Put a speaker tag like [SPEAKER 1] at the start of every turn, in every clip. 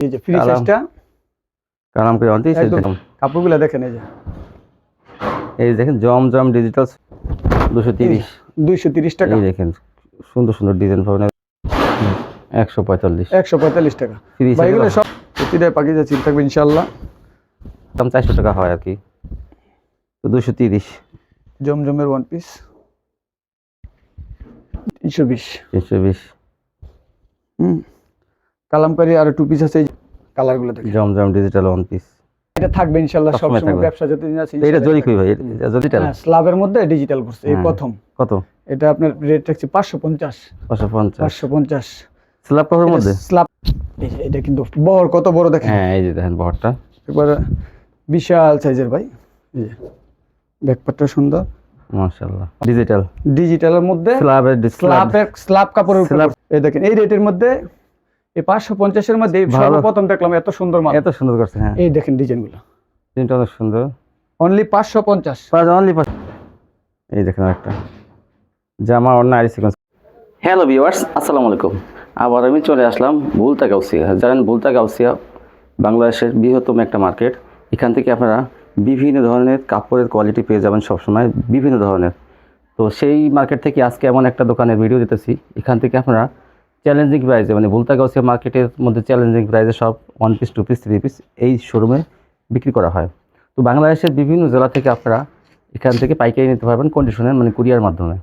[SPEAKER 1] এই যে ফ্রি সাইজটা।
[SPEAKER 2] কালাম করে অন্তিস
[SPEAKER 1] একদম। কাপড়গুলো দেখেন এই যে।
[SPEAKER 2] এই দেখেন জম জম ডিজিটাল দুশো তিরিশ।
[SPEAKER 1] দুইশো তিরিশ টাকা।
[SPEAKER 2] এই দেখেন সুন্দর সুন্দর ডিজাইন পাবেন। একশো পঁয়তাল্লিশ।
[SPEAKER 1] একশো পঁয়তাল্লিশ টাকা।
[SPEAKER 2] ফ্রি
[SPEAKER 1] ভাই এগুলো সব প্রতিটাই যা চিল থাকবে ইনশাল্লাহ
[SPEAKER 2] দাম চারশো টাকা হয় আর কি। তো দুশো তিরিশ।
[SPEAKER 1] জমজমের ওয়ান পিস তিনশো বিশ।
[SPEAKER 2] তিনশো বিশ।
[SPEAKER 1] হুম। কালামকারি আর টু পিস আছে কালারগুলো দেখেন
[SPEAKER 2] জম জম ডিজিটাল ওয়ান পিস
[SPEAKER 1] এটা থাকবে ইনশাল্লাহ
[SPEAKER 2] সবসময়
[SPEAKER 1] সবসময়
[SPEAKER 2] থাকবে।
[SPEAKER 1] ব্যবসা যতদিন আছে
[SPEAKER 2] এটা জরি কই। ভাই? ডিজিটাল
[SPEAKER 1] হ্যাঁ স্ল্যাবের মধ্যে ডিজিটাল করছে এই
[SPEAKER 2] হ্যাঁ।
[SPEAKER 1] প্রথম।
[SPEAKER 2] কত?
[SPEAKER 1] এটা আপনার রেট পাঁচশো পঞ্চাশ।
[SPEAKER 2] পাঁচশো পঞ্চাশ। স্ল্যাব কাপড়ের মধ্যে?
[SPEAKER 1] স্ল্যাব এটা কিন্তু বহর কত বড় দেখেন?
[SPEAKER 2] হ্যাঁ এই যে দেখেন বহরটা।
[SPEAKER 1] একবার বিশাল সাইজের ভাই। এই যে ব্যাকপারটা সুন্দর।
[SPEAKER 2] মাশাআল্লাহ। ডিজিটাল
[SPEAKER 1] ডিজিটালের মধ্যে
[SPEAKER 2] স্ল্যাবের স্ল্যাব
[SPEAKER 1] স্ল্যাবের স্ল্যাব কাপড়ের। এই দেখেন এই রেটের মধ্যে এই পাঁচশো পঞ্চাশের মধ্যে
[SPEAKER 2] ভালো।
[SPEAKER 1] সর্বপ্রথম দেখলাম এত সুন্দর মাল।
[SPEAKER 2] এত সুন্দর করছে হ্যাঁ।
[SPEAKER 1] এই দেখেন ডিজাইনগুলো।
[SPEAKER 2] প্রিন্ট অনেক সুন্দর।
[SPEAKER 1] অনলি পাঁচশো পঞ্চাশ।
[SPEAKER 2] অনলি এই দেখেন একটা জামা অন্য সিকোয়েন্স হ্যালো ভিউয়ার্স আসসালামু আলাইকুম। আবার আমি চলে আসলাম ভুলতা গাউসিয়া। জানেন ভুলতা গাউসিয়া বাংলাদেশের বৃহত্তম একটা মার্কেট। এখান থেকে আপনারা বিভিন্ন ধরনের কাপড়ের কোয়ালিটি পেয়ে যাবেন সবসময় বিভিন্ন ধরনের। তো সেই মার্কেট থেকে আজকে এমন একটা দোকানের ভিডিও দিতেছি। এখান থেকে আপনারা চ্যালেঞ্জিং প্রাইসে মানে ভুলতা গাউসিয়া মার্কেটের মধ্যে চ্যালেঞ্জিং প্রাইসে সব one piece two piece three piece এই শোরুমে বিক্রি করা হয়। তো বাংলাদেশের বিভিন্ন জেলা থেকে আপনারা এখান থেকে পাইকারি নিতে পারবেন কন্ডিশনের মানে কুরিয়ার মাধ্যমে।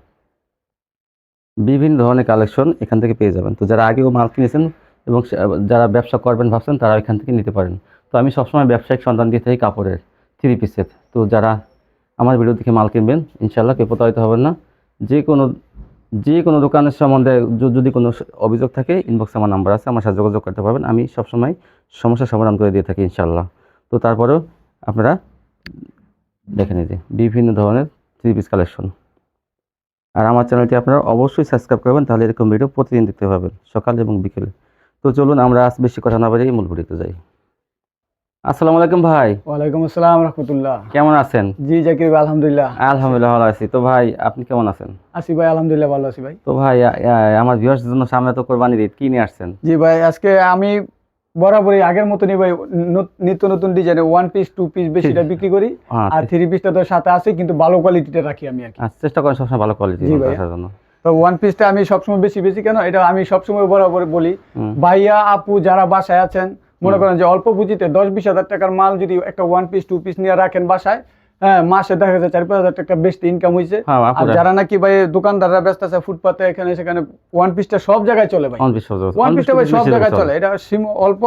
[SPEAKER 2] বিভিন্ন ধরনের কালেকশন এখান থেকে পেয়ে যাবেন। তো যারা আগেও মাল কিনেছেন এবং যারা ব্যবসা করবেন ভাবছেন, তারা এখান থেকে নিতে পারেন। তো আমি সবসময় ব্যবসায়িক সন্ধান দিয়ে থাকি কাপড়ের থ্রি পিসের তো যারা আমার ভিডিও দেখে মাল কিনবেন ইনশাল্লাহ কেউ প্রতারিত হবেন না। যে কোনো যে কোনো দোকানের সম্বন্ধে যদি কোনো অভিযোগ থাকে ইনবক্সে আমার নাম্বার আছে, আমার সাথে যোগাযোগ করতে পারবেন। আমি সবসময় সমস্যার সমাধান করে দিয়ে থাকি ইনশাল্লাহ তো তারপরেও আপনারা দেখে নিতে বিভিন্ন ধরনের থ্রি পিস কালেকশন আর আমার চ্যানেলটি আপনারা অবশ্যই সাবস্ক্রাইব করবেন, তাহলে এরকম ভিডিও প্রতিদিন দেখতে পাবেন, সকাল এবং বিকেলে। তো চলুন আমরা আজ বেশি কথা না বাড়িয়ে মূল ভিডিওতে যাই। আসসালামু আলাইকুম ভাই।
[SPEAKER 1] ওয়ালাইকুম আসসালাম রহমতুল্লাহ।
[SPEAKER 2] কেমন আছেন?
[SPEAKER 1] জি জাকির ভাই আলহামদুলিল্লাহ।
[SPEAKER 2] আলহামদুলিল্লাহ ভালো আছি। তো ভাই আপনি কেমন আছেন?
[SPEAKER 1] আসি ভাই আলহামদুলিল্লাহ ভালো আছি ভাই।
[SPEAKER 2] তো ভাই আমার ভিউয়ার্সের জন্য সামনে তো কোরবানি ঈদ কি নিয়ে আসছেন?
[SPEAKER 1] জি ভাই আজকে আমি বরাবরই আগের মতনই ভাই নিত্য নতুন ডিজাইনে ওয়ান পিস টু পিস বেশিটা বিক্রি করি।
[SPEAKER 2] হ্যাঁ,
[SPEAKER 1] আর থ্রি পিসটা তো সাথে আছে কিন্তু ভালো কোয়ালিটিটা রাখি আমি আর কি।
[SPEAKER 2] আচ্ছা, চেষ্টা করেন সবসময় ভালো কোয়ালিটি
[SPEAKER 1] ভাই।
[SPEAKER 2] জন্য।
[SPEAKER 1] তো ওয়ান পিসটা আমি সবসময় বেশি বেশি কেন? এটা আমি সবসময় বরাবর বলি। ভাইয়া আপু যারা বাসায় আছেন মনে করেন যে অল্প পুঁজিতে দশ বিশ হাজার টাকার মাল যদি একটা ওয়ান পিস টু পিস নিয়ে রাখেন বাসায় হ্যাঁ মাসে দেখা যায় চার পাঁচ হাজার টাকা বেশি ইনকাম হয়েছে
[SPEAKER 2] হ্যাঁ
[SPEAKER 1] আর যারা নাকি ভাই দোকানদাররা ব্যস্ত আছে ফুটপাতে এখানে সেখানে ওয়ান পিসটা সব জায়গায় চলে ভাই। ওয়ান পিসটা ভাই সব জায়গায় চলে। এটা অল্প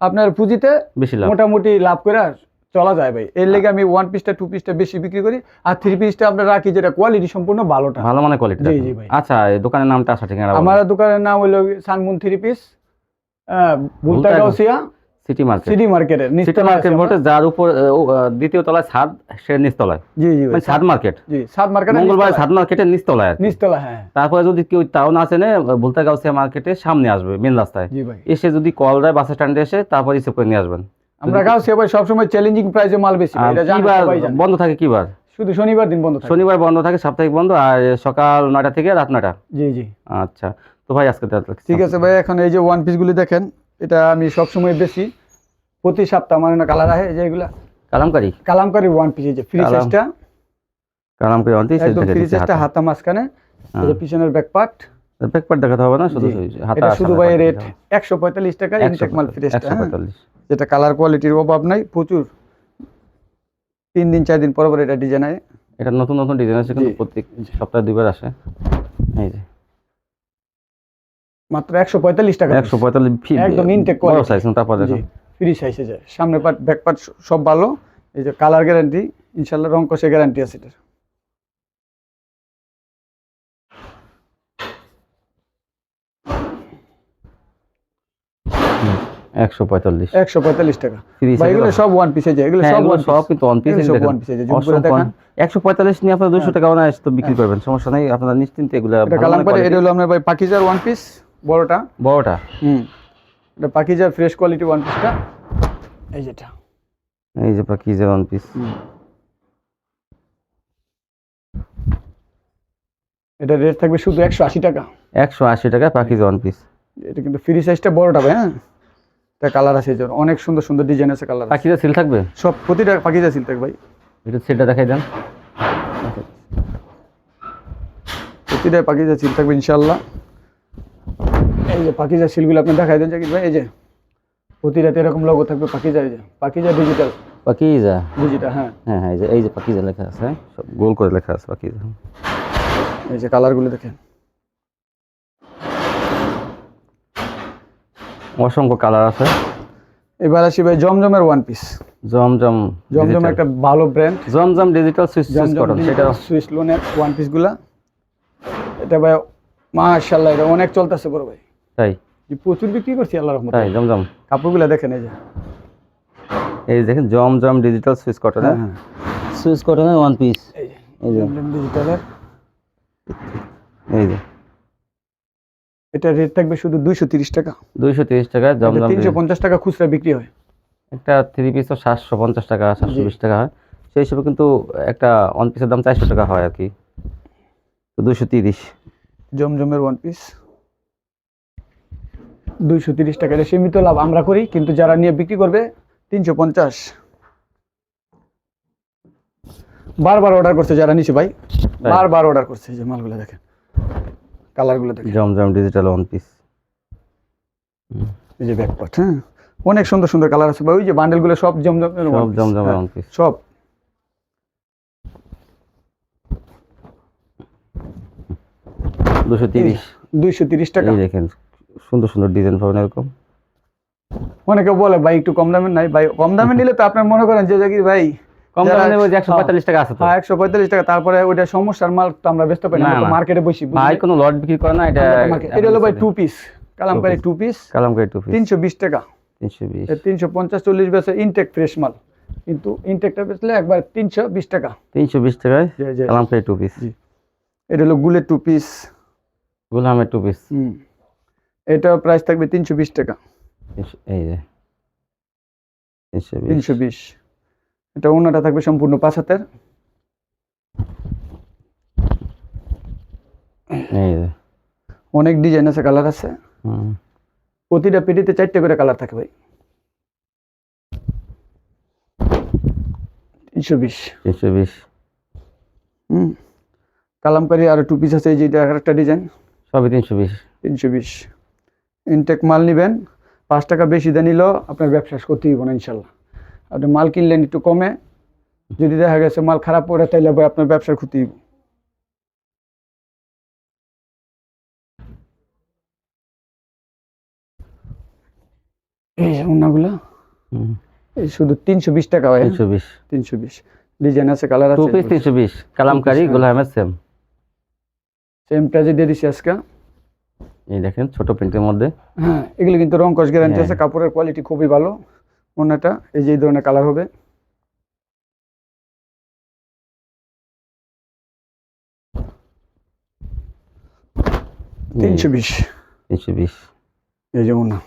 [SPEAKER 1] আপনার পুঁজিতে মোটামুটি লাভ করে চলা যায় ভাই। এর লেগে আমি ওয়ান পিসটা টু পিসটা বেশি বিক্রি করি। আর থ্রি পিসটা আমরা রাখি যেটা কোয়ালিটি সম্পূর্ণ ভালোটা।
[SPEAKER 2] ভালো মানে কোয়ালিটি
[SPEAKER 1] জি, জি ভাই।
[SPEAKER 2] আচ্ছা দোকানের নামটা আসা ঠিকানা
[SPEAKER 1] আমার দোকানের নাম হলো সানমুন থ্রি পিস
[SPEAKER 2] ভুলতা
[SPEAKER 1] ভুলতাগাউসিয়া
[SPEAKER 2] সিটি মার্কেট
[SPEAKER 1] সিটি মার্কেটের
[SPEAKER 2] সিটি মার্কেট বলতে যার উপর দ্বিতীয় তলায় ছাদ সে নিচতলায়
[SPEAKER 1] জি জি
[SPEAKER 2] মানে ছাদ মার্কেট
[SPEAKER 1] জি সাত মার্কেটের
[SPEAKER 2] মঙ্গলবার ছাদ মার্কেটের নিচতলায় আর কি।
[SPEAKER 1] নিচতলা হ্যাঁ।
[SPEAKER 2] তারপরে যদি কেউ তাও না চেনে ভুলতা গাউসিয়া মার্কেটের সামনে আসবে মেন রাস্তায়। এসে যদি কল দেয় বাস স্ট্যান্ডে এসে তারপর রিসিভ করে নিয়ে আসবেন।
[SPEAKER 1] আমরা গাউসিয়া ভাই সবসময় চ্যালেঞ্জিং প্রাইসে মাল বেশি এটা জানে।
[SPEAKER 2] বন্ধ থাকে কিবার?
[SPEAKER 1] শুধু শনিবার দিন বন্ধ
[SPEAKER 2] শনিবার বন্ধ থাকে সাপ্তাহিক বন্ধ আর সকাল নয়টা থেকে রাত নয়টা।
[SPEAKER 1] জি জি।
[SPEAKER 2] আচ্ছা তো ভাই আজকে
[SPEAKER 1] ঠিক আছে ভাই এখন এই যে ওয়ান পিসগুলি দেখেন এটা আমি সবসময় বেশি প্রতি সপ্তাহ মানে না কালার আহে যে এগুলা।
[SPEAKER 2] কালামকারি?
[SPEAKER 1] কালামকারি ওয়ান পিস যে ফ্রি সাইজটা
[SPEAKER 2] কালামকারি অন্তি
[SPEAKER 1] একদম ফ্রি সাইজটা হাতা। মাঝখানে এই যে পিছনের ব্যাক পার্ট
[SPEAKER 2] ব্যাকপার্ট দেখাতে হবে না শুধু। হাতা
[SPEAKER 1] এটা শুধু ভাই রেট
[SPEAKER 2] part
[SPEAKER 1] একশো পঁয়তাল্লিশ টাকা
[SPEAKER 2] দেখাতে হবে।
[SPEAKER 1] ইনটেক মাল ফ্রেশটা
[SPEAKER 2] একশো পঁয়তাল্লিশ।
[SPEAKER 1] যেটা কালার কোয়ালিটির অভাব নাই প্রচুর। তিন দিন চার দিন পর পর এটা ডিজাইন হয়।
[SPEAKER 2] এটা নতুন নতুন ডিজাইন আছে কিন্তু প্রত্যেক সপ্তাহে দুইবার আসে। এই যে।
[SPEAKER 1] মাত্র একশো পঁয়তাল্লিশ টাকা
[SPEAKER 2] একশো পঁয়তাল্লিশ
[SPEAKER 1] একদম ইনটেক
[SPEAKER 2] বড়। সাইজ তারপর দেখুন
[SPEAKER 1] ফ্রি সাইজে যায়। সামনে পার্ট ব্যাক পার্ট সব ভালো। এই যে কালার গ্যারান্টি ইনশাল্লাহ রং কষে গ্যারান্টি আছে এটার।
[SPEAKER 2] একশো পঁয়তাল্লিশ।
[SPEAKER 1] একশো পঁয়তাল্লিশ টাকা। এগুলো সব ওয়ান পিসে যায় এগুলো
[SPEAKER 2] হ্যাঁ,
[SPEAKER 1] সব
[SPEAKER 2] সব কিন্তু পিস। একশো পঁয়তাল্লিশ নিয়ে আপনার দুশো টাকা অনায়াস তো বিক্রি করবেন সমস্যা নেই আপনারা নিশ্চিন্তে এগুলো
[SPEAKER 1] এটা
[SPEAKER 2] ভালো
[SPEAKER 1] কালাম
[SPEAKER 2] মানের
[SPEAKER 1] করে
[SPEAKER 2] quality।
[SPEAKER 1] এটা হলো আপনার ভাই পাকিজার ওয়ান পিস বড়টা।
[SPEAKER 2] বড়টা।
[SPEAKER 1] হুম। এটা পাকিজার ফ্রেশ কোয়ালিটি ওয়ান পিসটা এই যেটা।
[SPEAKER 2] এই যে যে ওয়ান পিস
[SPEAKER 1] এটা রেট থাকবে শুধু একশো আশি টাকা।
[SPEAKER 2] একশো আশি টাকা পাখি ওয়ান পিস
[SPEAKER 1] এটা কিন্তু ফ্রি সাইজটা বড়টা ভাই হ্যাঁ। তা কালার আছে যে অনেক সুন্দর সুন্দর ডিজাইন আছে কালার
[SPEAKER 2] পাখিটা সিল থাকবে?
[SPEAKER 1] সব প্রতিটা পাখিজা সিল থাকবে ভাই।
[SPEAKER 2] একটু সেটা দেখাই দেন।
[SPEAKER 1] প্রতিটা পাখিজা সিল থাকবে ইনশাল্লাহ এই যে পাখিজা সিলগুলো আপনি দেখাই দেন জাকির ভাই এই যে প্রতিটাতে এরকম লোগো থাকবে পাখিজা এই যে পাখিজা ডিজিটাল
[SPEAKER 2] পাকিজা
[SPEAKER 1] ডিজিটাল হ্যাঁ।
[SPEAKER 2] হ্যাঁ এই যে এই যে পাকিজা লেখা আছে? সব গোল করে লেখা আছে পাকিজা
[SPEAKER 1] এই যে কালারগুলো দেখেন।
[SPEAKER 2] অসংখ্য কালার আছে।
[SPEAKER 1] এবার আসি ভাই জমজমের ওয়ান পিস
[SPEAKER 2] জমজম
[SPEAKER 1] জমজম একটা ভালো ব্র্যান্ড
[SPEAKER 2] জমজম ডিজিটাল সুইচ সুইচ
[SPEAKER 1] জমজম
[SPEAKER 2] কটন সেটা
[SPEAKER 1] সুইস লোনের ওয়ান পিসগুলা এটা ভাই মাশাআল্লাহ এটা অনেক চলতেছে বড় ভাই।
[SPEAKER 2] তাই?
[SPEAKER 1] যে প্রচুর বিক্রি করছি আল্লাহ রহমত।
[SPEAKER 2] তাই জমজম।
[SPEAKER 1] কাপড়গুলো দেখেন এই যে।
[SPEAKER 2] এই দেখেন জমজম ডিজিটাল সুইচ কটন সুইচ কটনের ওয়ান পিস
[SPEAKER 1] এই যে
[SPEAKER 2] এই যে
[SPEAKER 1] জমজম ডিজিটালের
[SPEAKER 2] এই যে।
[SPEAKER 1] এটা রেট থাকবে শুধু দুইশো তিরিশ টাকা।
[SPEAKER 2] দুইশো তিরিশ টাকা জমজম
[SPEAKER 1] তিনশো পঞ্চাশ টাকা খুচরা বিক্রি হয়।
[SPEAKER 2] একটা থ্রি পিস তো সাতশো পঞ্চাশ টাকা সাতশো বিশ টাকা হয়। সেই হিসেবে কিন্তু একটা ওয়ান পিসের দাম চারশো টাকা হয় আর কি। তো দুশো তিরিশ।
[SPEAKER 1] জমজমের ওয়ান পিস দুইশো তিরিশ টাকা এটা সীমিত লাভ আমরা করি কিন্তু যারা নিয়ে বিক্রি করবে তিনশো পঞ্চাশ। বারবার অর্ডার করছে যারা নিছে ভাই? বারবার অর্ডার করছে এই যে মালগুলো দেখেন। কালারগুলো দেখেন।
[SPEAKER 2] জমজম ডিজিটাল ওয়ান পিস
[SPEAKER 1] এই যে ব্যাকপার্ট হ্যাঁ? অনেক সুন্দর সুন্দর কালার আছে ভাই। ওই যে বান্ডেলগুলো সব জমজমের one
[SPEAKER 2] সব জমজম
[SPEAKER 1] হ্যাঁ,
[SPEAKER 2] ওয়ান পিস
[SPEAKER 1] সব।
[SPEAKER 2] দুশো তিরিশ।
[SPEAKER 1] দুইশো তিরিশ টাকা।
[SPEAKER 2] দেখেন সুন্দর সুন্দর ডিজাইন পাবেন এরকম।
[SPEAKER 1] অনেকে বলে ভাই একটু কম দামে নাই। ভাই কম দামে নিলে তো আপনার মনে করেন যে ভাই
[SPEAKER 2] কম
[SPEAKER 1] যারা-
[SPEAKER 2] দামে নেব যে একশো পঁয়তাল্লিশ টাকা আছে
[SPEAKER 1] হ্যাঁ একশো পঁয়তাল্লিশ টাকা। তারপরে ওইটা সমস্যার মাল তো আমরা বেচতে পারি
[SPEAKER 2] না,
[SPEAKER 1] না
[SPEAKER 2] না।
[SPEAKER 1] মার্কেটে বসি
[SPEAKER 2] ভাই কোনো লট বিক্রি করে না এটা
[SPEAKER 1] এটা হলো ভাই two piece kalamkari two piece
[SPEAKER 2] kalamkari two piece
[SPEAKER 1] তিনশো বিশ টাকা।
[SPEAKER 2] তিনশো বিশ।
[SPEAKER 1] তিনশো পঞ্চাশ চল্লিশ ইনটেক ফ্রেশ মাল। কিন্তু ইনটেকটা বেচলে একবার তিনশো বিশ টাকা।
[SPEAKER 2] তিনশো বিশ টাকায় কালামকারি টু পিস
[SPEAKER 1] এটা হলো গুলের টু পিস
[SPEAKER 2] গুলহামের টু পিস
[SPEAKER 1] এটা প্রাইস থাকবে তিনশো বিশ টাকা।
[SPEAKER 2] এই যে। তিনশো বিশ।
[SPEAKER 1] এটা অন্যটা থাকবে সম্পূর্ণ পাঁচ হাতের। অনেক ডিজাইন আছে কালার আছে।
[SPEAKER 2] হুম।
[SPEAKER 1] প্রতিটা পেটিতে চারটে করে কালার থাকে ভাই। তিনশো বিশ।
[SPEAKER 2] তিনশো বিশ।
[SPEAKER 1] হুম। কালামকারি আরও টু পিস আছে এই যে এটা একটা ডিজাইন
[SPEAKER 2] সবই তিনশো বিশ।
[SPEAKER 1] তিনশো বিশ। ইনটেক মাল নেবেন পাঁচ টাকা বেশি দিয়ে নিলেও আপনার ব্যবসা করতে দিব না ইনশাল্লাহ। আপনি মাল কিনলেন একটু কমে যদি দেখা গেছে মাল খারাপ পড়ে তাইলে ভাই আপনার ব্যবসার ক্ষতি দিব এই ওনাগুলা এই শুধু তিনশো বিশ টাকা ভাই।
[SPEAKER 2] তিনশো বিশ।
[SPEAKER 1] তিনশো বিশ। ডিজাইন আছে কালার
[SPEAKER 2] টু
[SPEAKER 1] আছে
[SPEAKER 2] পিস তিনশো বিশ। কালামকারি। গুলহামের সেম
[SPEAKER 1] সেম প্রাইজে দিয়ে দিচ্ছি আজকে।
[SPEAKER 2] এই দেখেন ছোট প্রিন্টের মধ্যে।
[SPEAKER 1] হ্যাঁ এগুলো কিন্তু রং কস গ্যারান্টি। আছে কাপড়ের কোয়ালিটি খুবই ভালো। ওনাটা এই যে এই ধরনের কালার হবে। তিনশো বিশ।
[SPEAKER 2] তিনশো বিশ।
[SPEAKER 1] এই যে ওনা।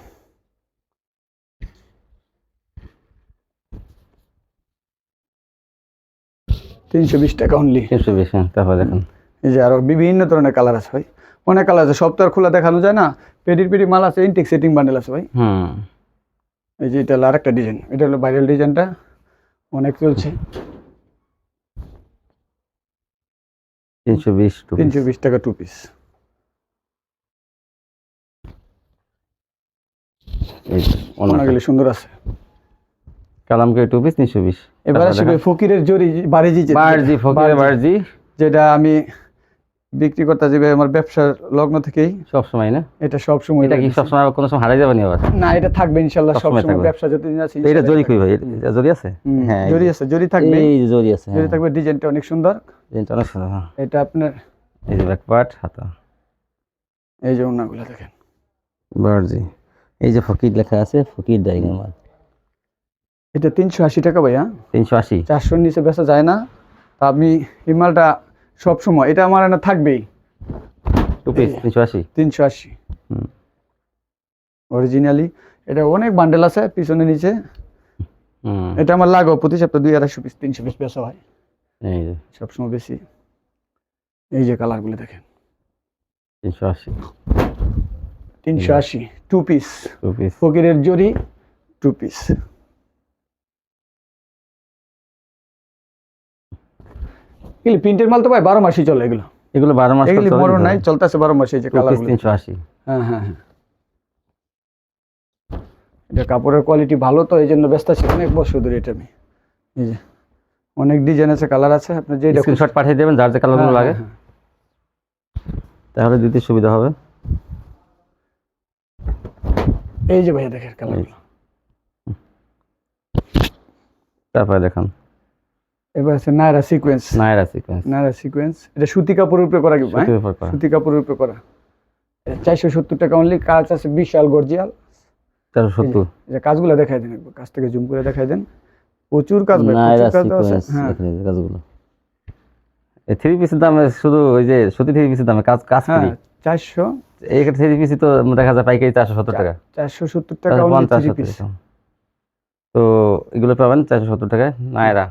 [SPEAKER 1] তিনশো বিশ টাকা অনলি
[SPEAKER 2] তিনশো বিশ হ্যাঁ তারপর দেখেন।
[SPEAKER 1] এই যে আরও বিভিন্ন ধরনের কালার আছে ভাই। অনেক কালার আছে আর খোলা দেখানো যায় না। পেডির পেডি মাল আছে ইনটেক সেটিং বান্ডেল আছে ভাই।
[SPEAKER 2] হুম।
[SPEAKER 1] এই যে এটা হলো আরেকটা ডিজাইন। এটা হলো ভাইরাল ডিজাইনটা। অনেক চলছে।
[SPEAKER 2] তিনশো বিশ
[SPEAKER 1] তিনশো বিশ টাকা টু পিস
[SPEAKER 2] এই যে, ওনাটা।
[SPEAKER 1] ওনাগুলি সুন্দর আছে।
[SPEAKER 2] টু পিস তিনশো বিশ।
[SPEAKER 1] এবার আসি ফকিরের জরি বাড়িজি
[SPEAKER 2] বারজি ফকিরে বারজি।
[SPEAKER 1] যেটা আমি বিক্রি করতে যাবে আমার ব্যবসার লগ্ন থেকেই।
[SPEAKER 2] সব সময় না?
[SPEAKER 1] এটা সব সময়
[SPEAKER 2] এটা কি সব সময় কোনো সময় হারাই যাবে নি আবার?
[SPEAKER 1] না এটা থাকবে ইনশাল্লাহ সব সময়। ব্যবসা যতদিন আছে
[SPEAKER 2] এটা জরি কই ভাই? এটা জরি আছে? হ্যাঁ
[SPEAKER 1] জরি আছে জরি থাকবে।
[SPEAKER 2] এই যে জরি আছে
[SPEAKER 1] জরি
[SPEAKER 2] হ্যাঁ।
[SPEAKER 1] থাকবে ডিজাইনটা অনেক সুন্দর।
[SPEAKER 2] এটা অনেক সুন্দর, হ্যাঁ।
[SPEAKER 1] এটা আপনার
[SPEAKER 2] এই যে ব্যাক পার্ট হাতা।
[SPEAKER 1] এই যে ওনাগুলো দেখেন।
[SPEAKER 2] বারজি। এই যে ফকির লেখা আছে ফকির ডাইং মাল।
[SPEAKER 1] এটা তিনশো আশি টাকা ভাইয়া।
[SPEAKER 2] তিনশো আশি?
[SPEAKER 1] চারশোর নিচে বেচা যায় না। তা আমি এই মালটা সব সময়। এটা আমার এনে থাকবেই।
[SPEAKER 2] টু পিস তিনশো আশি।
[SPEAKER 1] তিনশো আশি।
[SPEAKER 2] হুম।
[SPEAKER 1] অরিজিনালি এটা অনেক বান্ডেল আছে পিছনে নিচে। এটা আমার লাগো প্রতি সপ্তাহে দুই আড়াইশো পিস তিনশো পিস বেচা হয়। সবসময় বেশি। এই যে কালারগুলো দেখেন।
[SPEAKER 2] তিনশো আশি।
[SPEAKER 1] তিনশো আশি টু পিস
[SPEAKER 2] টু পিস
[SPEAKER 1] ফকিরের জরি টু পিস এগুলি প্রিন্টের মাল তো ভাই বারো মাসই চলে এগুলো।
[SPEAKER 2] এগুলো বারো মাস
[SPEAKER 1] এগুলি বড় নাই চলতেছে বারো মাসে যে কালার
[SPEAKER 2] তিনশো আশি।
[SPEAKER 1] হ্যাঁ হ্যাঁ হ্যাঁ। এটা কাপড়ের কোয়ালিটি ভালো তো এই জন্য ব্যস্ত আছি অনেক বছর ধরে এটা আমি। এই যে অনেক ডিজাইন আছে কালার আছে আপনি খুশি-
[SPEAKER 2] স্ক্রিনশট পাঠিয়ে দেবেন যার যে কালারগুলো
[SPEAKER 1] হ্যাঁ,
[SPEAKER 2] লাগে।
[SPEAKER 1] হ্যাঁ,
[SPEAKER 2] তাহলে দিতে সুবিধা হবে।
[SPEAKER 1] হ্যাঁ। এই যে ভাইয়া দেখেন কালার
[SPEAKER 2] তারপরে দেখান।
[SPEAKER 1] এবার আছে Nayra sequence
[SPEAKER 2] Nayra sequence
[SPEAKER 1] Nayra sequence এটা সুতি কাপড়ের উপরে করা কি?
[SPEAKER 2] করা।
[SPEAKER 1] সুতি কাপড়ের উপরে করা। চারশো সত্তর টাকা অনলি কাজ আছে বিশাল গর্জিয়াল।
[SPEAKER 2] চারশো সত্তর।
[SPEAKER 1] এই কাজগুলো দেখাই দেন একবার কাছ থেকে জুম করে দেখাই দেন। প্রচুর কাজ
[SPEAKER 2] নায়রা
[SPEAKER 1] কাজ
[SPEAKER 2] সিকোয়েন্স
[SPEAKER 1] হ্যাঁ।
[SPEAKER 2] কাজগুলো। এই থ্রি পিসের দামে শুধু ওই যে সুতি থ্রি পিসের দামে কাজ কাজ
[SPEAKER 1] হ্যাঁ
[SPEAKER 2] করি
[SPEAKER 1] চারশো।
[SPEAKER 2] এই থ্রি পিসই তো দেখা যায় পাইকারি চারশো সত্তর টাকা।
[SPEAKER 1] চারশো সত্তর টাকা
[SPEAKER 2] পঞ্চাশ। তো এগুলো পাবেন চারশো সত্তর টাকায় নায়রা।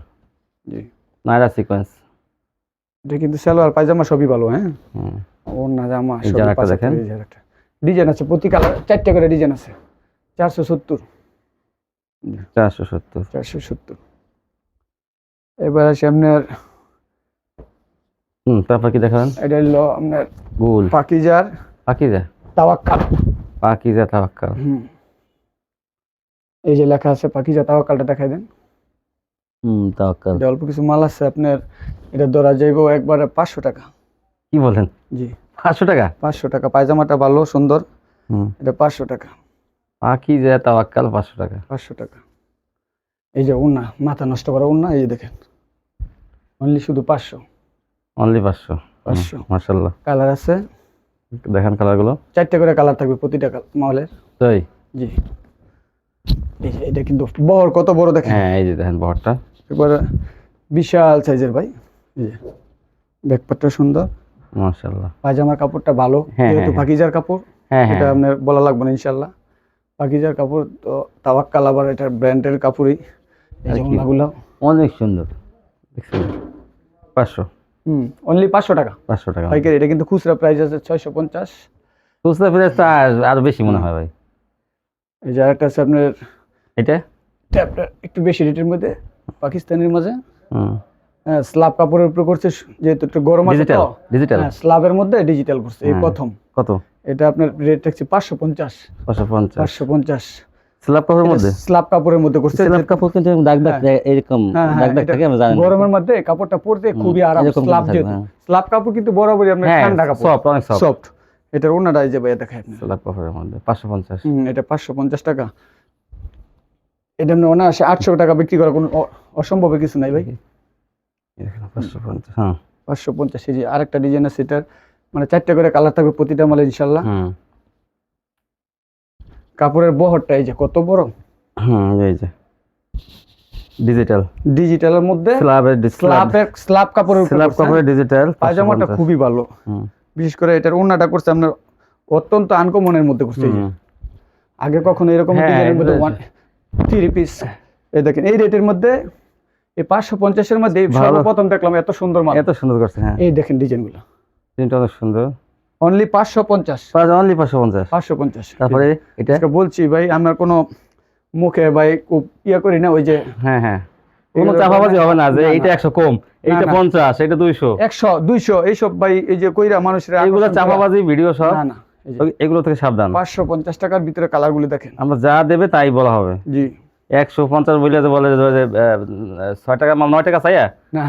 [SPEAKER 1] জি।
[SPEAKER 2] নায়রা সিকোয়েন্স
[SPEAKER 1] এটা কিন্তু সালোয়ার পায়জামা সবই ভালো হ্যাঁ? ওড়না জামা সবই পাঁচ
[SPEAKER 2] দেখেন।
[SPEAKER 1] ডিজাইন আছে প্রতি কালার চারটে করে ডিজাইন আছে। চারশো সত্তর।
[SPEAKER 2] চারশো সত্তর।
[SPEAKER 1] চারশো সত্তর। এবার আসি আপনার
[SPEAKER 2] হুম তারপর কি দেখাবেন?
[SPEAKER 1] এটা হলো আপনার
[SPEAKER 2] গুল।
[SPEAKER 1] পাকিজার।
[SPEAKER 2] পাকিজা
[SPEAKER 1] তাওয়াক্কাল।
[SPEAKER 2] পাকিজা তাবাক্কাল
[SPEAKER 1] হুম। এই যে লেখা আছে পাকিজা তাওয়াক্কালটা দেখাই দেন।
[SPEAKER 2] হুম
[SPEAKER 1] এটা অল্প কিছু মাল আছে আপনার এটা ধরা যাইব একবারে পাঁচশো টাকা।
[SPEAKER 2] কি বলেন?
[SPEAKER 1] জি।
[SPEAKER 2] পাঁচশো টাকা?
[SPEAKER 1] পাঁচশো টাকা পায়জামাটা ভালো সুন্দর।
[SPEAKER 2] হুম।
[SPEAKER 1] এটা পাঁচশো টাকা।
[SPEAKER 2] পাকিজা তাবাক্কাল পাঁচশো টাকা।
[SPEAKER 1] পাঁচশো টাকা। এই যে উন্না মাথা নষ্ট করা উন্না এই যে দেখেন। অনলি শুধু পাঁচশো।
[SPEAKER 2] অনলি পাঁচশো।
[SPEAKER 1] পাঁচশো।
[SPEAKER 2] মার্শাল্লাহ
[SPEAKER 1] কালার আছে।
[SPEAKER 2] দেখান কালারগুলো
[SPEAKER 1] চারটে করে কালার থাকবে প্রতিটা মালের
[SPEAKER 2] তাই?
[SPEAKER 1] জি। এটা কিন্তু বহর কত বড় দেখেন।
[SPEAKER 2] হ্যাঁ এই যে দেখেন বহরটা।
[SPEAKER 1] এবার বিশাল সাইজের ভাই। ব্যাকপারটা সুন্দর।
[SPEAKER 2] মার্শাল্লাহ
[SPEAKER 1] পায়জামার কাপড়টা ভালো
[SPEAKER 2] হ্যাঁ,
[SPEAKER 1] যেহেতু
[SPEAKER 2] হ্যাঁ।
[SPEAKER 1] পাকিজার কাপড়
[SPEAKER 2] হ্যাঁ
[SPEAKER 1] এটা
[SPEAKER 2] হ্যাঁ।
[SPEAKER 1] আপনার বলা লাগবে না ইনশাল্লাহ পাকিজার কাপড় তো তাওয়াক্কাল আবার এটা ব্র্যান্ডের কাপড়ই। এই?
[SPEAKER 2] অনেক সুন্দর। পাঁচশো।
[SPEAKER 1] হুম অনলি পাঁচশো টাকা।
[SPEAKER 2] পাঁচশো টাকা।
[SPEAKER 1] পাইকারি এটা কিন্তু খুচরা প্রাইস আছে ছয়শো পঞ্চাশ।
[SPEAKER 2] খুচরা প্রাইস তো আর- বেশি মনে হয় ভাই।
[SPEAKER 1] এই যে আরেকটা আছে আপনার
[SPEAKER 2] এটা?
[SPEAKER 1] এটা আপনার একটু বেশি রেটের মধ্যে। পাকিস্তানের মাঝে। হ্যাঁ, স্ল্যাব কাপড়ের উপরে করছে যেহেতু একটু গরম আছে
[SPEAKER 2] ডিজিটাল
[SPEAKER 1] তো।
[SPEAKER 2] ডিজিটাল
[SPEAKER 1] হ্যাঁ, স্ল্যাবের মধ্যে ডিজিটাল করছে এই
[SPEAKER 2] হ্যাঁ।
[SPEAKER 1] প্রথম।
[SPEAKER 2] কত?
[SPEAKER 1] এটা আপনার রেট পাঁচশো পঞ্চাশ।
[SPEAKER 2] পাঁচশো পঞ্চাশ। স্ল্যাব কাপড়ের মধ্যে?
[SPEAKER 1] স্ল্যাব কাপড়ের মধ্যে করছে।
[SPEAKER 2] স্ল্যাব কাপড় কিন্তু দাগ দাগ
[SPEAKER 1] হ্যাঁ।
[SPEAKER 2] এরকম
[SPEAKER 1] হ্যাঁ, হ্যাঁ,
[SPEAKER 2] দাগ দাগ থাকে আমরা জানি
[SPEAKER 1] গরমের মধ্যে কাপড়টা পরতে খুবই আরাম স্ল্যাব যেহেতু।
[SPEAKER 2] হ্যাঁ।
[SPEAKER 1] স্ল্যাব কাপড় কিন্তু বরাবরই আপনার
[SPEAKER 2] হ্যাঁ
[SPEAKER 1] ঠান্ডা কাপড়।
[SPEAKER 2] সফট অনেক সফট
[SPEAKER 1] এটার ওনাটা এই যে ভাইয়া দেখায় আপনি
[SPEAKER 2] স্ল্যাব কাপড়ের মধ্যে পাঁচশো পঞ্চাশ।
[SPEAKER 1] হুম, এটা পাঁচশো পঞ্চাশ টাকা। এটা অনায়াসে আটশো টাকা বিক্রি করা কোনো অসম্ভব কিছু নাই ভাই।
[SPEAKER 2] পাঁচশো পঞ্চাশ হ্যাঁ।
[SPEAKER 1] পাঁচশো পঞ্চাশ আরেকটা ডিজাইন আছে এটার। মানে চারটে করে কালার থাকবে প্রতিটা মালে ইনশাল্লাহ কাপড়ের বহরটা এই যে কত বড়।
[SPEAKER 2] হুম এই যে ডিজিটাল
[SPEAKER 1] ডিজিটালের মধ্যে
[SPEAKER 2] স্ল্যাবের
[SPEAKER 1] স্ল্যাবের স্ল্যাব কাপড়ের
[SPEAKER 2] স্ল্যাব
[SPEAKER 1] হ্যাঁ?
[SPEAKER 2] কাপড়ের ডিজিটাল
[SPEAKER 1] পায়জামাটা খুবই ভালো। বিশেষ করে এটার ওড়নাটা করছে আপনার অত্যন্ত আনকমনের মধ্যে করছে। আগে কখনো এরকম
[SPEAKER 2] হ্যাঁ,
[SPEAKER 1] ডিজাইনের মধ্যে থ্রি পিস এই দেখেন এই রেটের মধ্যে এই পাঁচশো পঞ্চাশের মধ্যে সর্বপ্রথম দেখলাম এত সুন্দর মাল।
[SPEAKER 2] এত সুন্দর করছে হ্যাঁ।
[SPEAKER 1] এই দেখেন ডিজাইনগুলো।
[SPEAKER 2] প্রিন্ট অনেক সুন্দর।
[SPEAKER 1] অনলি পাঁচশো পঞ্চাশ।
[SPEAKER 2] অনলি পাঁচশো পঞ্চাশ।
[SPEAKER 1] পাঁচশো পঞ্চাশ।
[SPEAKER 2] তারপরে এটা?
[SPEAKER 1] বলছি ভাই আমার কোনো মুখে ভাই খুব ইয়া করি না ওই যে
[SPEAKER 2] হ্যাঁ হ্যাঁ। কোনো চাপাবাজি হবে না যে এইটা একশো কম এইটা পঞ্চাশ এইটা দুইশো।
[SPEAKER 1] একশো দুইশো এইসব ভাই এই যে কইরা মানুষের করা-
[SPEAKER 2] চাপাবাজি ভিডিও সব।
[SPEAKER 1] না না।
[SPEAKER 2] এগুলো থেকে সাবধান।
[SPEAKER 1] পাঁচশো পঞ্চাশ টাকার ভিতরে কালারগুলি দেখেন।
[SPEAKER 2] আমরা যা দেবে তাই বলা হবে।
[SPEAKER 1] জি।
[SPEAKER 2] একশো পঞ্চাশ বললে বলে যে, ছয় টাকা মাল নয় টাকা চাইয়া?
[SPEAKER 1] না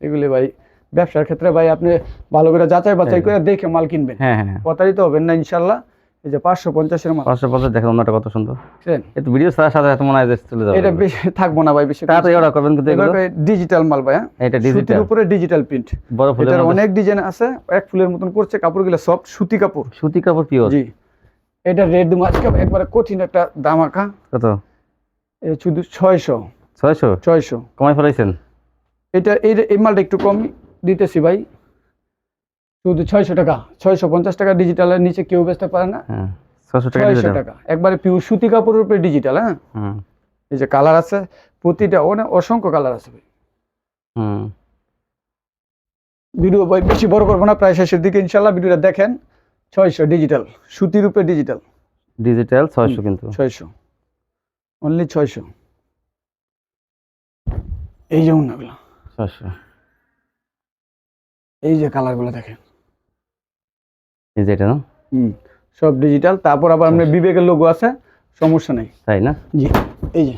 [SPEAKER 1] এগুলি ভাই ব্যবসার ক্ষেত্রে ভাই আপনি ভালো করে যাচাই বাছাই করে দেখে মাল কিনবেন।
[SPEAKER 2] হ্যাঁ হ্যাঁ।
[SPEAKER 1] প্রতারিত হবেন না ইনশাল্লাহ। এই যে পাঁচশো পঞ্চাশের মাল
[SPEAKER 2] পাঁচশো পঞ্চাশ দেখেন অন্যটা কত সুন্দর? একটু ভিডিও সাথে সাথে সাথে মনে হয় চলে যাবে
[SPEAKER 1] এটা বেশি থাকব না ভাই বেশি
[SPEAKER 2] তাড়াতাড়ি অর্ডার করবেন কিন্তু এগুলো।
[SPEAKER 1] ডিজিটাল মাল ভাই হ্যাঁ?
[SPEAKER 2] এটা ডিজিটাল
[SPEAKER 1] উপরে ডিজিটাল প্রিন্ট
[SPEAKER 2] বড় ফুলের মধ্যে
[SPEAKER 1] অনেক ডিজাইন আছে এক ফুলের মতন করছে কাপড়গুলো সফট সুতি কাপড়।
[SPEAKER 2] সুতি কাপড় পিওর
[SPEAKER 1] জি। এটা রেড মাছকে একবারে কঠিন একটা দাম আঁকা
[SPEAKER 2] কত?
[SPEAKER 1] এ শুধু ছয়শো।
[SPEAKER 2] ছয়শো?
[SPEAKER 1] ছয়শো।
[SPEAKER 2] কমাই ফেলাইছেন?
[SPEAKER 1] এটা এই এই মালটা একটু কম দিতেছি ভাই। শুধু ছয়শো টাকা ছয়শো পঞ্চাশ টাকা ডিজিটালের নিচে কেউ বেচতে পারে না।
[SPEAKER 2] হ্যাঁ ছয়শো টাকা
[SPEAKER 1] ছয়শো একবারে পিওর সুতি কাপড়ের উপরে ডিজিটাল হ্যাঁ? এই যে কালার আছে প্রতিটা অনেক অসংখ্য কালার আছে ভাই।
[SPEAKER 2] হুম।
[SPEAKER 1] ভিডিও ভাই বেশি বড় করব না প্রায় শেষের দিকে ইনশাল্লাহ ভিডিওটা দেখেন। ছয়শো ডিজিটাল সুতির উপরে ডিজিটাল
[SPEAKER 2] ডিজিটাল ছয়শো কিন্তু।
[SPEAKER 1] ছয়শো। অনলি ছয়শো। এই যে উন্নাগুলো
[SPEAKER 2] ছশো
[SPEAKER 1] এই যে কালারগুলো দেখেন।
[SPEAKER 2] এই যে এটা না?
[SPEAKER 1] সব ডিজিটাল তারপর আবার আপনার বিবেকের লোগো আছে সমস্যা নেই।
[SPEAKER 2] তাই না?
[SPEAKER 1] জি এই যে।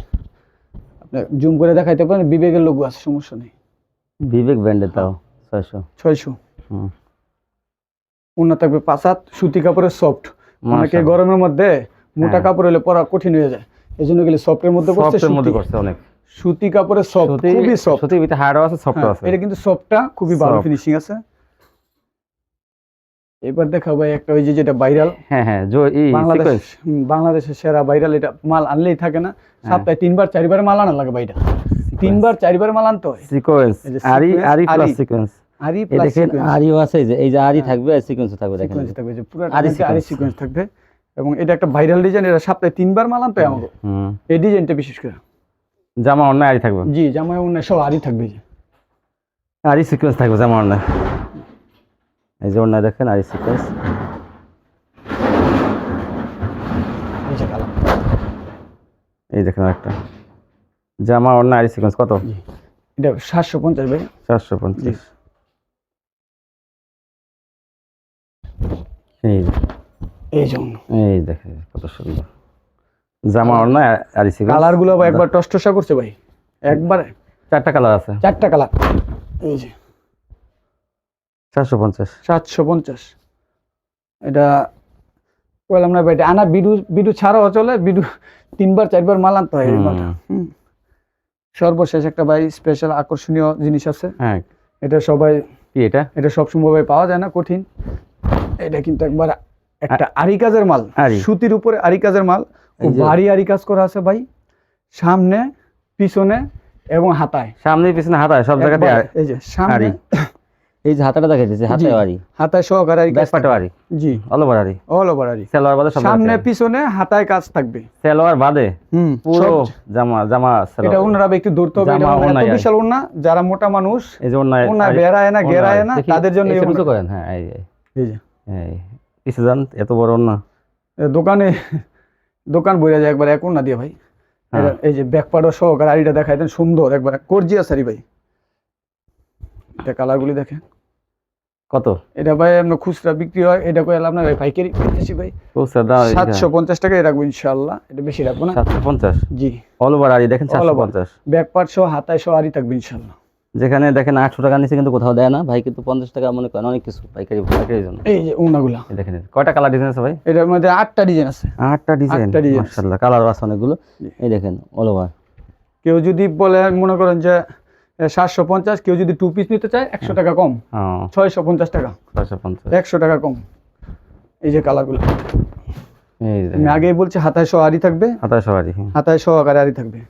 [SPEAKER 1] আপনি জুম করে দেখাইতে পারেন বিবেকের লোগো আছে সমস্যা নেই।
[SPEAKER 2] বিবেক ব্র্যান্ডের তাও ছয়শো।
[SPEAKER 1] ছয়শো।
[SPEAKER 2] হুম।
[SPEAKER 1] থাকবে পাঁচাত সুতি কাপড়ের সফট অনেকে গরমের মধ্যে মোটা
[SPEAKER 2] হ্যাঁ।
[SPEAKER 1] কাপড় হলে পরা কঠিন হয়ে যায়। এই জন্য গেলে সফটের মধ্যে
[SPEAKER 2] সফটের মধ্যে
[SPEAKER 1] সুতি।
[SPEAKER 2] করছে অনেক।
[SPEAKER 1] সুতি কাপড়ের সফট খুবই সফট
[SPEAKER 2] সত্যি ভিতরে হার্ডও আছে সফটও আছে।
[SPEAKER 1] এটা কিন্তু সফটটা খুবই ভালো ফিনিশিং আছে। এবার দেখাবো একটা ওই যে যেটা ভাইরাল
[SPEAKER 2] হ্যাঁ হ্যাঁ
[SPEAKER 1] বাংলাদেশ বাংলাদেশের সেরা ভাইরাল এটা মাল আনলেই থাকে না।
[SPEAKER 2] হ্যাঁ।
[SPEAKER 1] সপ্তাহে তিনবার চারবার মাল আনা লাগে ভাইটা তিনবার চারবার মাল আনতে হয়।
[SPEAKER 2] সিকোয়েন্স আরি আরি প্লাস সিকোয়েন্স এই
[SPEAKER 1] প্লাস
[SPEAKER 2] দেখেন আরিও আছে যে এই যে আরি থাকবে আর সিকোয়েন্সও থাকবে দেখেন।
[SPEAKER 1] সিকোয়েন্স থাকবে যে পুরো
[SPEAKER 2] আরি
[SPEAKER 1] আরি সিকোয়েন্স থাকবে। এবং এটা একটা ভাইরাল ডিজাইন এটা সপ্তাহে তিনবার মাল আনতে হয় আমাকে। এই ডিজাইনটা বিশেষ করে।
[SPEAKER 2] জামা অন্য আরি থাকবে।
[SPEAKER 1] জি জামা অন্য সব আরই থাকবে
[SPEAKER 2] আরি সিকোয়েন্স থাকবে জামা অন্য এই যে অন্য দেখেন আরি সিকোয়েন্স
[SPEAKER 1] এই
[SPEAKER 2] দেখেন একটা জামা অন্য আরি সিকোয়েন্স কত?
[SPEAKER 1] এটা সাতশো পঞ্চাশ ভাই।
[SPEAKER 2] চারশো পঞ্চাশ। এই
[SPEAKER 1] এই জন্য
[SPEAKER 2] এই দেখেন কত সুন্দর। জামা অন্য আরি সিকোয়েন্স
[SPEAKER 1] কালারগুলো আবার একবার টসটসা করছে ভাই। একবারে।
[SPEAKER 2] চারটা কালার আছে।
[SPEAKER 1] চারটা কালার। এই যে।
[SPEAKER 2] চারশো পঞ্চাশ।
[SPEAKER 1] সাতশো পঞ্চাশ। এটা বললাম না ভাই আনা বিডু বিডু ছাড়াও চলে বিডু তিনবার চারবার মাল আনতে হয়। সর্বশেষ একটা ভাই স্পেশাল আকর্ষণীয় জিনিস আছে।
[SPEAKER 2] হ্যাঁ।
[SPEAKER 1] এটা সবাই
[SPEAKER 2] এটা?
[SPEAKER 1] এটা সবসময় ভাই পাওয়া যায় না কঠিন। এটা কিন্তু একবার একটা আরি কাজের মাল। সুতির উপরে আরি কাজের মাল। ভারী আরি কাজ করা আছে ভাই। সামনে পিছনে এবং হাতায়।
[SPEAKER 2] সামনে পিছনে হাতায় সব জায়গাতে
[SPEAKER 1] এই যে সামনে।
[SPEAKER 2] এই যে হাতাটা দেখা যাচ্ছে হাতে। আরি
[SPEAKER 1] হাতায় সহকারে আরি কাজ
[SPEAKER 2] ব্যাক আরি।
[SPEAKER 1] জি।
[SPEAKER 2] অল ওভার আরি
[SPEAKER 1] অল ওভার আরি
[SPEAKER 2] সালোয়ার বাদে
[SPEAKER 1] সামনে পিছনে হাতায় কাজ থাকবে।
[SPEAKER 2] সালোয়ার বাদে?
[SPEAKER 1] হুম
[SPEAKER 2] পুরো জামা জামা
[SPEAKER 1] এটা ওনারা একটু ধরতে হবে এটা
[SPEAKER 2] জামা
[SPEAKER 1] ওনার এত বিশাল ওনা যারা মোটা মানুষ
[SPEAKER 2] এই যে অন্য
[SPEAKER 1] ওনা বেড়ায় না গেরায় না তাদের জন্য এই
[SPEAKER 2] করেন হ্যাঁ এই এই,
[SPEAKER 1] যে।
[SPEAKER 2] এই কিছু জান এত বড় না
[SPEAKER 1] এ দোকানে দোকান বইরা যায় একবার এক ওনা দিয়ে ভাই।
[SPEAKER 2] হ্যাঁ।
[SPEAKER 1] এই যে ব্যাকপার্টও সহকারে আড়িটা দেখাই দেন সুন্দর একবার গর্জিয়াস আরি ভাই। এটা কালারগুলি দেখেন।
[SPEAKER 2] কত?
[SPEAKER 1] এটা ভাই আপনার খুচরা বিক্রি হয় এটা করে আপনার ভাই? পাইকারি কিনতেছি ভাই।
[SPEAKER 2] ও স্যার দাম
[SPEAKER 1] সাতশো পঞ্চাশ টাকায় রাখব ইনশাল্লাহ এটা বেশি রাখব না।
[SPEAKER 2] সাতশো পঞ্চাশ?
[SPEAKER 1] জি।
[SPEAKER 2] অল ওভার আরি দেখেন
[SPEAKER 1] All
[SPEAKER 2] সাতশো
[SPEAKER 1] over।
[SPEAKER 2] পঞ্চাশ
[SPEAKER 1] ব্যাকপার্ট সহ হাতায় সহ আরি থাকবে ইনশাল্লাহ
[SPEAKER 2] যেখানে দেখেন আটশো টাকা নিচে কিন্তু কোথাও দেয় না। ভাই কিন্তু পঞ্চাশ টাকা মনে করেন অনেক কিছু পাইকারি পাইকারি জন্য।
[SPEAKER 1] এই যে ওনাগুলা
[SPEAKER 2] দেখেন কয়টা কালার ডিজাইন আছে ভাই?
[SPEAKER 1] এটার মধ্যে আটটা ডিজাইন আছে।
[SPEAKER 2] আটটা ডিজাইন মাশাআল্লাহ কালার আছে অনেকগুলো। এই দেখেন অল ওভার
[SPEAKER 1] কেউ যদি বলে মনে করেন যে সাতশো পঞ্চাশ কেউ যদি টু পিস নিতে চায় একশো টাকা কম। ছয়শো পঞ্চাশ টাকা। একশো টাকা কম। এই যে কালারগুলো। আমি আগেই বলছি হাতায় সহ আরি থাকবে।
[SPEAKER 2] সাতাশশো আরি হুম।
[SPEAKER 1] হাতায় সহকারে আরি থাকবে।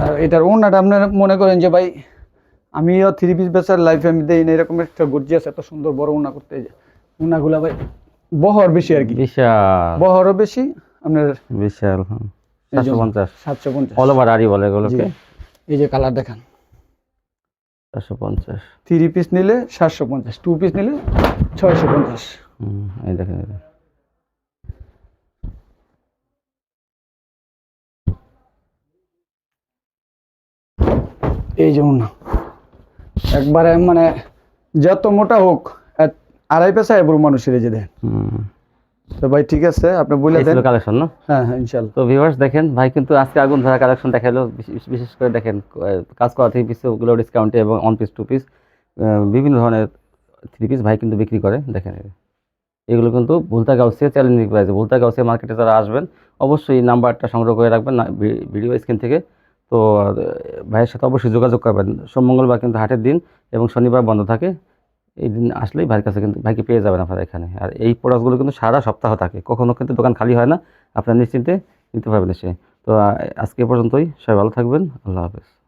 [SPEAKER 1] আর এটার ওনাটা আপনারা মনে করেন যে ভাই আমিও থ্রি পিস বেচার লাইফে আমি দেই না এরকম একটা গর্জিয়াস এত সুন্দর বড় ওনা করতে যে ওনাগুলা ভাই বহর বেশি আর কি।
[SPEAKER 2] বিশাল।
[SPEAKER 1] বহরও বেশি আপনার
[SPEAKER 2] বিশাল। সাতশো পঞ্চাশ।
[SPEAKER 1] সাতশো পঞ্চাশ।
[SPEAKER 2] অল ওভার আরি বলে এগুলোকে।
[SPEAKER 1] এই যে কালার দেখান।
[SPEAKER 2] চারশো পঞ্চাশ
[SPEAKER 1] থ্রি পিস নিলে সাতশো পঞ্চাশ টু পিস নিলে ছয়শো পঞ্চাশ
[SPEAKER 2] এই দেখেন এই দেখেন।
[SPEAKER 1] এই যে ওনা একবারে মানে যত মোটা হোক আড়াই পেশা এবর মানুষের যে দেন
[SPEAKER 2] হুম।
[SPEAKER 1] তো ভাই ঠিক আছে আপনি বলে দেন।
[SPEAKER 2] কালেকশন না?
[SPEAKER 1] হ্যাঁ হ্যাঁ ইনশাল্লাহ
[SPEAKER 2] তো ভিউয়ার্স দেখেন ভাই কিন্তু আজকে আগুন ধরা কালেকশন দেখাল বিশেষ- বিশেষ করে দেখেন কাজ করা থ্রি পিসগুলো ডিসকাউন্টে এবং অন পিস টু পিস বিভিন্ন ধরনের থ্রি পিস ভাই কিন্তু বিক্রি করে দেখেন এগুলো কিন্তু ভুলতা গাউসিয়া চ্যালেঞ্জিং প্রাইসে ভুলতা গাউসিয়া মার্কেটে যারা আসবেন অবশ্যই এই নাম্বারটা সংগ্রহ করে রাখবেন ভিডিও স্ক্রিন থেকে। তো ভাইয়ের সাথে অবশ্যই যোগাযোগ করবেন। সোম মঙ্গলবার কিন্তু হাটের দিন এবং শনিবার বন্ধ থাকে। এই দিন আসলেই ভাইয়ের কাছে কিন্তু ভাইকে পেয়ে যাবেন আপনারা এখানে। আর এই প্রোডাক্টগুলো কিন্তু সারা সপ্তাহ থাকে। কখনও কিন্তু দোকান খালি হয় না। আপনারা নিশ্চিন্তে নিতে পারবেন সে তো আজকে পর্যন্তই। সবাই ভালো থাকবেন। আল্লাহ হাফেজ।